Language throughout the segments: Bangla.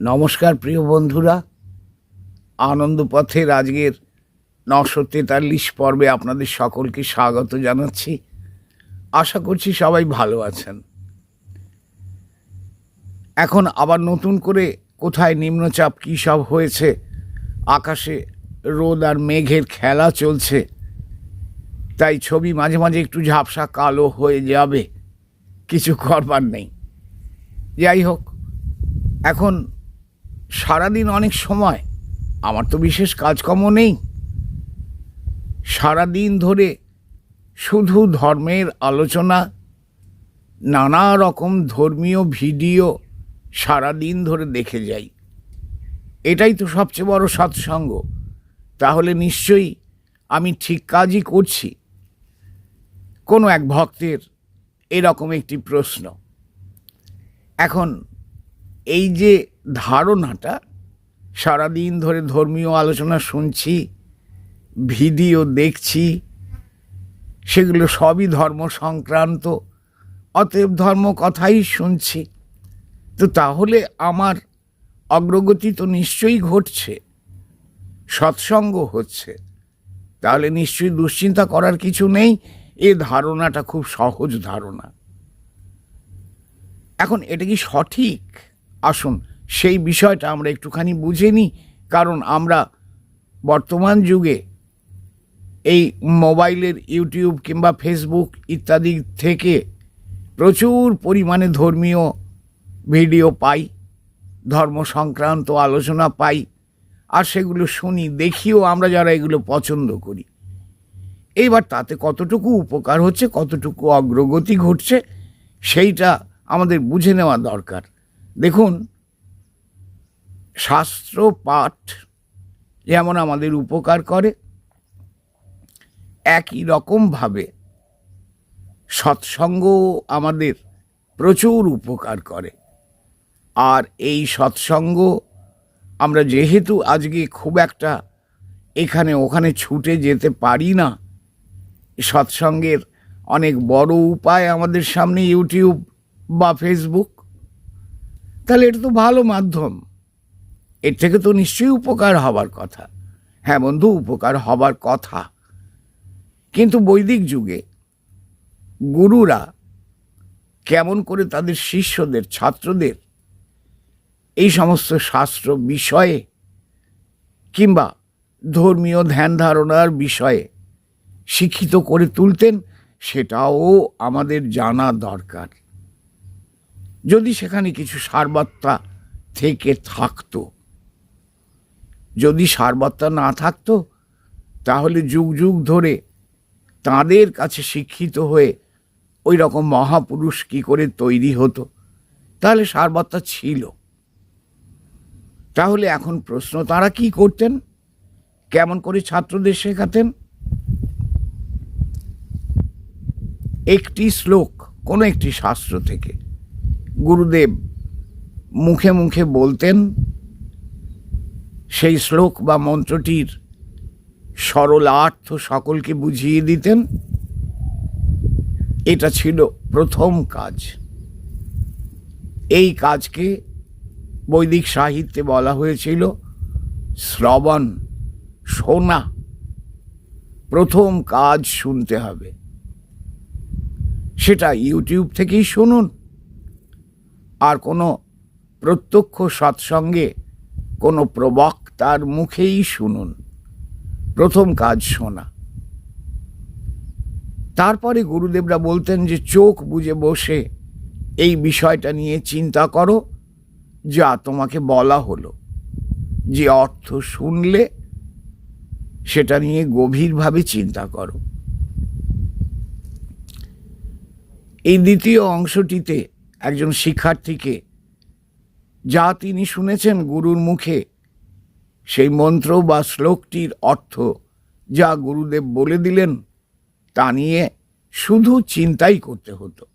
নমস্কার প্রিয় বন্ধুরা। আনন্দপথের আজকের নশো তেতাল্লিশ পর্বে আপনাদের সকলকে স্বাগত জানাচ্ছি। আশা করছি সবাই ভালো আছেন। এখন আবার নতুন করে কোথায় নিম্নচাপ কী সব হয়েছে, আকাশে রোদ আর মেঘের খেলা চলছে, তাই ছবি মাঝে মাঝে একটু ঝাপসা কালো হয়ে যাবে, কিছু করবার নেই। যাই হোক, এখন সারাদিন অনেক সময়। আমার তো বিশেষ কাজকর্ম নেই। সারাদিন ধরে শুধু ধর্মের আলোচনা, নানা রকম ধর্মীয় ভিডিও সারাদিন ধরে দেখে যাই। এটাই তো সবচেয়ে বড় সৎসঙ্গ। তাহলে নিশ্চয়ই আমি ঠিক কাজই করছি। কোনো এক ভক্তের এরকম একটি প্রশ্ন। এখন এই যে ধারণাটা সারাদিন ধরে ধর্মীয় আলোচনা শুনছি, ভিডিও দেখছি, সেগুলো সবই ধর্ম সংক্রান্ত, অতএব ধর্ম কথাই শুনছি। তো তাহলে আমার অগ্রগতি তো নিশ্চয়ই ঘটছে, সৎসঙ্গ হচ্ছে। তাহলে নিশ্চয়ই দুশ্চিন্তা করার কিছু নেই, এ ধারণাটা খুব সহজ ধারণা। এখন এটা কি সঠিক? আসুন সেই বিষয়টা আমরা একটুখানি বুঝে নিই, কারণ আমরা বর্তমান যুগে এই মোবাইলের ইউটিউব কিংবা ফেসবুক ইত্যাদি থেকে প্রচুর পরিমাণে ধর্মীয় ভিডিও পাই ধর্ম সংক্রান্ত আলোচনা পাই, আর সেগুলো শুনি, দেখিও আমরা যারা এগুলো পছন্দ করি। এইবার তাতে কতটুকু উপকার হচ্ছে, কতটুকু অগ্রগতি ঘটছে, সেইটা আমাদের বুঝে নেওয়া দরকার। দেখুন শাস্ত্র পাঠ যেমন আমাদের উপকার করে, একই রকমভাবে সৎসঙ্গ আমাদের প্রচুর উপকার করে। আর এই সৎসঙ্গ আমরা যেহেতু আজকে খুব একটা এখানে ওখানে ছুটে যেতে পারি না, সৎসঙ্গের অনেক বড় উপায় আমাদের সামনে ইউটিউব বা ফেসবুক, তাহলে এটা তো ভালো মাধ্যম। এর থেকে তো নিশ্চয়ই উপকার হবার কথা। হ্যাঁ বন্ধু, উপকার হবার কথা। কিন্তু বৈদিক যুগে গুরুরা কেমন করে তাদের শিষ্যদের, ছাত্রদের এই সমস্ত শাস্ত্র বিষয়ে কিংবা ধর্মীয় ধ্যান ধারণার বিষয়ে শিক্ষিত করে তুলতেন, সেটাও আমাদের জানা দরকার। যদি সেখানে কিছু সারবার্তা থেকে থাকতো যদি সারবার্তা না থাকতো, তাহলে যুগ যুগ ধরে তাদের কাছে শিক্ষিত হয়ে ওই রকম মহাপুরুষ কি করে তৈরি হতো? তাহলে সারবার্তা ছিল। তাহলে এখন প্রশ্ন, তারা কি করতেন? কেমন করে ছাত্রদের শেখাতেন? একটি শ্লোক কোনো একটি শাস্ত্র থেকে গুরুদেব মুখে মুখে বলতেন সেই শ্লোক বা মন্ত্রটির সরল সরলার্থ সকলকে বুঝিয়ে দিতেন। এটা ছিল প্রথম কাজ। এই কাজকে বৈদিক সাহিত্যে বলা হয়েছিল শ্রবণ শোনা। প্রথম কাজ শুনতে হবে। সেটা ইউটিউব থেকেই শুনুন। আর কোনো প্রত্যক্ষ সৎসঙ্গে কোনো প্রবক্তার মুখেই শুনুন। প্রথম কাজ শোনা। তারপরে গুরুদেবরা বলতেন যে, চোখ বুঝে বসে এই বিষয়টা নিয়ে চিন্তা করো, যা তোমাকে বলা হলো। যে অর্থ শুনলে সেটা নিয়ে গভীরভাবে চিন্তা করো। এই দ্বিতীয় অংশটিতে একজন শিক্ষার্থীকে, যা তিনি শুনেছেন গুরুর মুখে সেই মন্ত্র বা শ্লোকটির অর্থ যা গুরুদেব বলে দিলেন, তা নিয়ে শুধু চিন্তাই করতে হতো।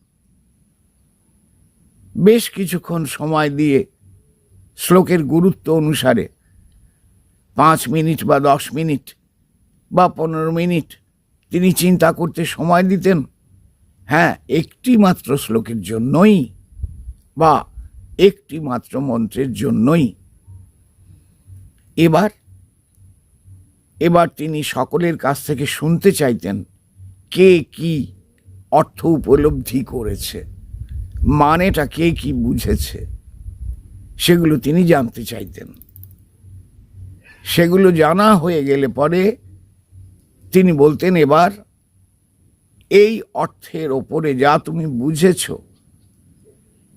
বেশ কিছুক্ষণ সময় দিয়ে শ্লোকের গুরুত্ব অনুসারে পাঁচ মিনিট বা দশ মিনিট বা পনেরো মিনিট তিনি চিন্তা করতে সময় দিতেন হ্যাঁ একটি মাত্র শ্লোকের জন্যই বা একটি মাত্র মন্ত্রের জন্যই। এবার এবার তিনি সকলের কাছ থেকে শুনতে চাইতেন কে কি অর্থ উপলব্ধি করেছে, মানেটা কে কি বুঝেছে, সেগুলো তিনি জানতে চাইতেন। সেগুলো জানা হয়ে গেলে পরে তিনি বলতেন, এবার এই অর্থের ওপরে যা তুমি বুঝেছ,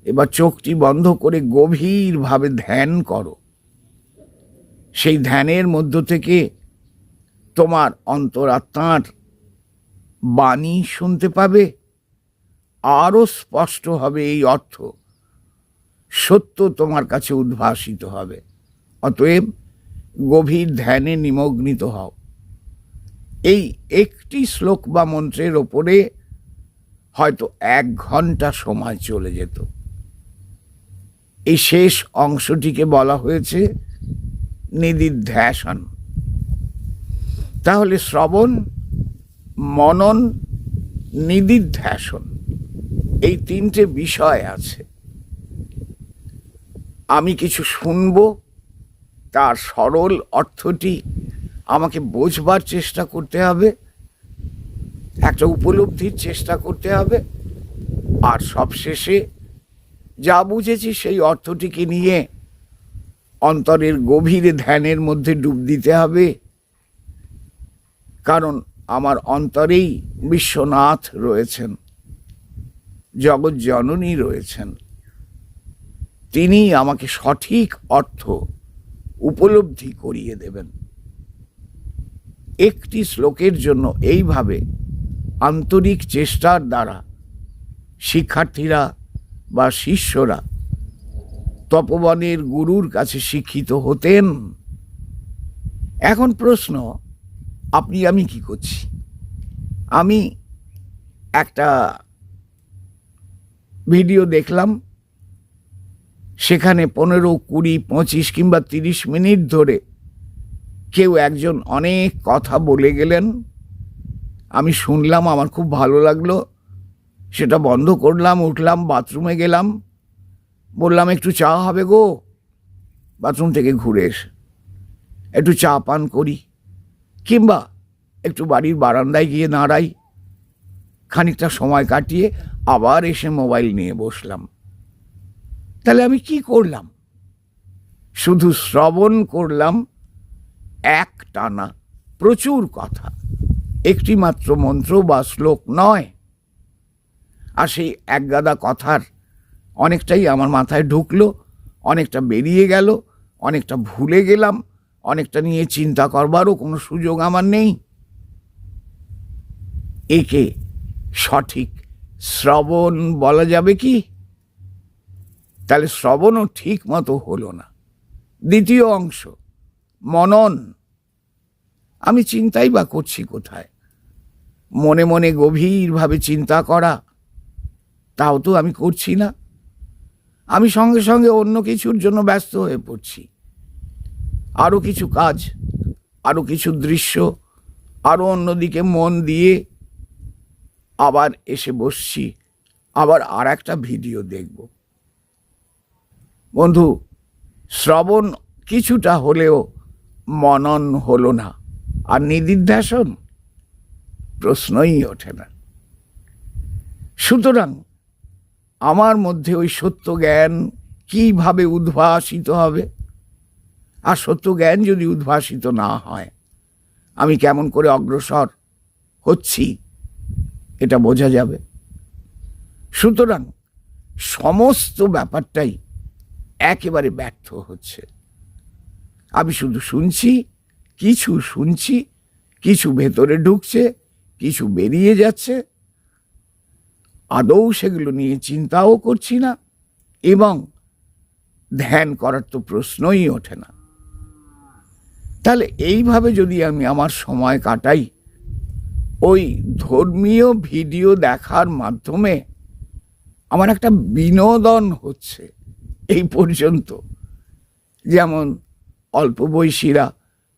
এবার চোখটি বন্ধ করে গভীরভাবে ধ্যান করো। সেই ধ্যানের মধ্য থেকে তোমার অন্তরাত্মার বাণী শুনতে পাবে, আরও স্পষ্ট হবে এই অর্থ। সত্য তোমার কাছে উদ্ভাসিত হবে। অতএব গভীর ধ্যানে নিমগ্নিত হও। এই একটি শ্লোক বা মন্ত্রের ওপরে হয়তো এক ঘণ্টা সময় চলে যেত। এই শেষ অংশটিকে বলা হয়েছে নিদিধ্যাসন। তাহলে শ্রবণ, মনন, নিদিধ্যাসন, এই তিনটে বিষয় আছে। আমি কিছু শুনব, তার সরল অর্থটি আমাকে বোঝবার চেষ্টা করতে হবে, একটা উপলব্ধির চেষ্টা করতে হবে, আর সবশেষে যা বুঝেছি সেই অর্থটিকে নিয়ে অন্তরের গভীরে ধ্যানের মধ্যে ডুব দিতে হবে। কারণ আমার অন্তরেই বিশ্বনাথ রয়েছেন, জগৎ জননী রয়েছেন। তিনি আমাকে সঠিক অর্থ উপলব্ধি করিয়ে দেবেন। একটি শ্লোকের জন্য এইভাবে আন্তরিক চেষ্টার দ্বারা শিক্ষার্থীরা বা শিষ্যরা তপবনের গুরুর কাছে শিক্ষিত হতেন। এখন প্রশ্ন, আপনি আমি কি করছি? আমি একটা ভিডিও দেখলাম, সেখানে পনেরো, কুড়ি, পঁচিশ কিংবা তিরিশ মিনিট ধরে কেউ একজন অনেক কথা বলে গেলেন। আমি শুনলাম, আমার খুব ভালো লাগল। সেটা বন্ধ করলাম, উঠলাম, বাথরুমে গেলাম। বললাম, একটু চা হবে গো। বাথরুম থেকে ঘুরে এসে একটু চা পান করি, কিংবা একটু বাড়ির বারান্দায় গিয়ে দাঁড়াই। খানিকটা সময় কাটিয়ে আবার এসে মোবাইল নিয়ে বসলাম। তাহলে আমি কি করলাম? শুধু শ্রবণ করলাম এক টানা প্রচুর কথা। একটি মাত্র মন্ত্র বা শ্লোক নয়। আর সেই একগাদা কথার অনেকটাই আমার মাথায় ঢুকলো, অনেকটা বেরিয়ে গেল, অনেকটা ভুলে গেলাম, অনেকটা নিয়ে চিন্তা করবারও কোনো সুযোগ আমার নেই। একে সঠিক শ্রবণ বলা যাবে কি? তাহলে শ্রবণও ঠিক মতো হলো না। দ্বিতীয় অংশ, মনন। আমি চিন্তাই বা করছি কোথায়? মনে মনে গভীরভাবে চিন্তা করা, তাও তো আমি করছি না। আমি সঙ্গে সঙ্গে অন্য কিছুর জন্য ব্যস্ত হয়ে পড়ছি। আরও কিছু কাজ আরও কিছু দৃশ্য আরও অন্যদিকে মন দিয়ে আবার এসে বসছি, আবার আর একটা ভিডিও দেখব। বন্ধু, শ্রবণ কিছুটা হলেও মনন হলো না, আর নিদিধ্যাসন প্রশ্নই ওঠে না। সুতরাং আমার মধ্যে ওই সত্য জ্ঞান কীভাবে উদ্ভাসিত হবে? আর সত্য জ্ঞান যদি উদ্ভাসিত না হয়, আমি কেমন করে অগ্রসর হচ্ছি? এটা বোঝা যাবে। সুতরাং সমস্ত ব্যাপারটাই একেবারে ব্যর্থ হচ্ছে। আমি শুধু শুনছি, কিছু শুনছি, কিছু ভেতরে ঢুকছে, কিছু বেরিয়ে যাচ্ছে আদৌ সেগুলো নিয়ে চিন্তাও করছি না এবং ধ্যান করার তো প্রশ্নই ওঠে না। তাহলে এইভাবে যদি আমি আমার সময় কাটাই, ওই ধর্মীয় ভিডিও দেখার মাধ্যমে আমার একটা বিনোদন হচ্ছে এই পর্যন্ত। যেমন অল্প বয়সীরা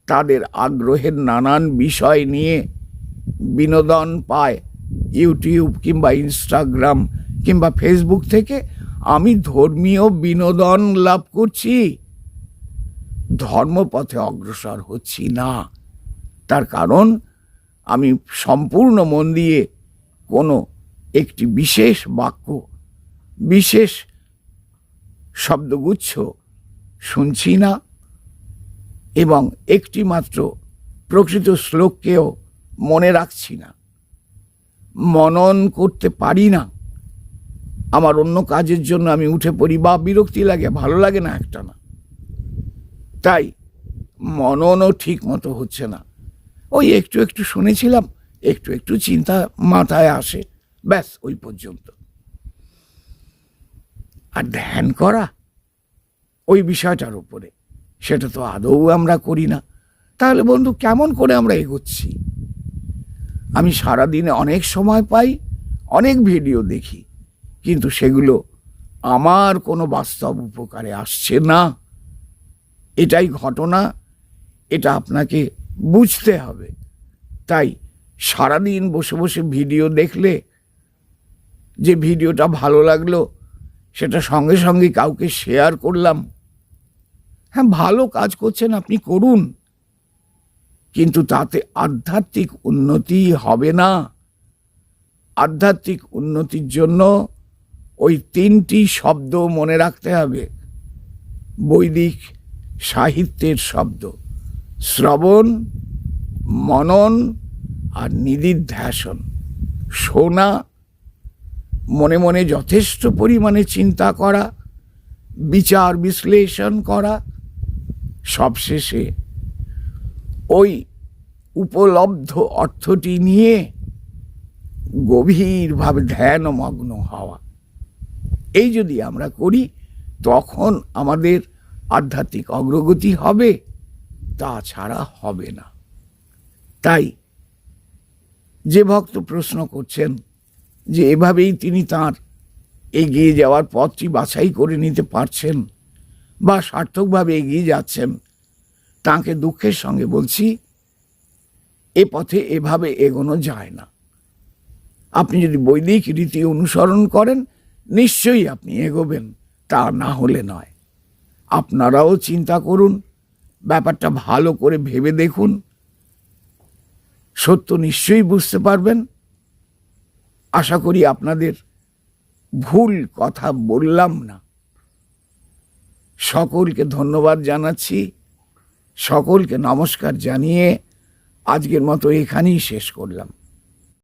তাদের আগ্রহের নানান বিষয় নিয়ে বিনোদন পায়। ইউটিউব কিংবা ইনস্টাগ্রাম কিংবা ফেসবুক থেকে আমি ধর্মীয় বিনোদন লাভ করছি। ধর্মপথে অগ্রসর হচ্ছি না। তার কারণ আমি সম্পূর্ণ মন দিয়ে কোনো একটি বিশেষ বাক্য, বিশেষ শব্দগুচ্ছ শুনছি না এবং একটি মাত্র প্রকৃত শ্লোককেও মনে রাখছি না। মনন করতে পারি না। আমার অন্য কাজের জন্য আমি উঠে পড়ি। বা বিরক্তি লাগে, ভালো লাগে না একটা না। তাই মননও ঠিক মতো হচ্ছে না। ওই একটু একটু শুনেছিলাম, একটু একটু চিন্তা মাথায় আসে। ব্যাস, ওই পর্যন্ত। আর ধ্যান করা ওই বিষয়টার উপরে। সেটা তো আদৌ আমরা করি না। তাহলে বন্ধু, কেমন করে আমরা এগোচ্ছি? আমি সারাদিনে অনেক সময় পাই, অনেক ভিডিও দেখি, কিন্তু সেগুলো আমার কোনো বাস্তব উপকারে আসছে না। এটাই ঘটনা, এটা আপনাকে বুঝতে হবে। তাই সারাদিন বসে বসে ভিডিও দেখলে, যে ভিডিওটা ভালো লাগল, সেটা সঙ্গে সঙ্গে কাউকে শেয়ার করলাম। হ্যাঁ ভালো কাজ করছেন আপনি করুন। কিন্তু তাতে আধ্যাত্মিক উন্নতি হবে না। আধ্যাত্মিক উন্নতির জন্য ওই তিনটি শব্দ মনে রাখতে হবে। বৈদিক সাহিত্যের শব্দ। শ্রবণ, মনন আর নিদিধ্যাসন। শোনা, মনে মনে যথেষ্ট পরিমাণে চিন্তা করা, বিচার বিশ্লেষণ করা, সবশেষে ওই উপলব্ধ অর্থটি নিয়ে গভীরভাবে ধ্যানমগ্ন হওয়া। এই যদি আমরা করি, তখন আমাদের আধ্যাত্মিক অগ্রগতি হবে তাছাড়া হবে না। তাই যে ভক্ত প্রশ্ন করছেন যে এভাবেই তিনি তার এগিয়ে যাওয়ার পথটি বাছাই করে নিতে পারছেন বা সার্থকভাবে এগিয়ে যাচ্ছেন তাকে দুঃখের সঙ্গে বলছি, এ পথে এভাবে এগোনো যায় না। আপনি যদি বৈদিক রীতি অনুসরণ করেন, নিশ্চয়ই আপনি এগোবেন, তা না হলে নয়। আপনারাও চিন্তা করুন, ব্যাপারটা ভালো করে ভেবে দেখুন। সত্য নিশ্চয়ই বুঝতে পারবেন। আশা করি আপনাদের ভুল কথা বললাম না। সকলকে ধন্যবাদ জানাচ্ছি। সকলকে নমস্কার জানিয়ে আজকের মতো এখানেই শেষ করলাম।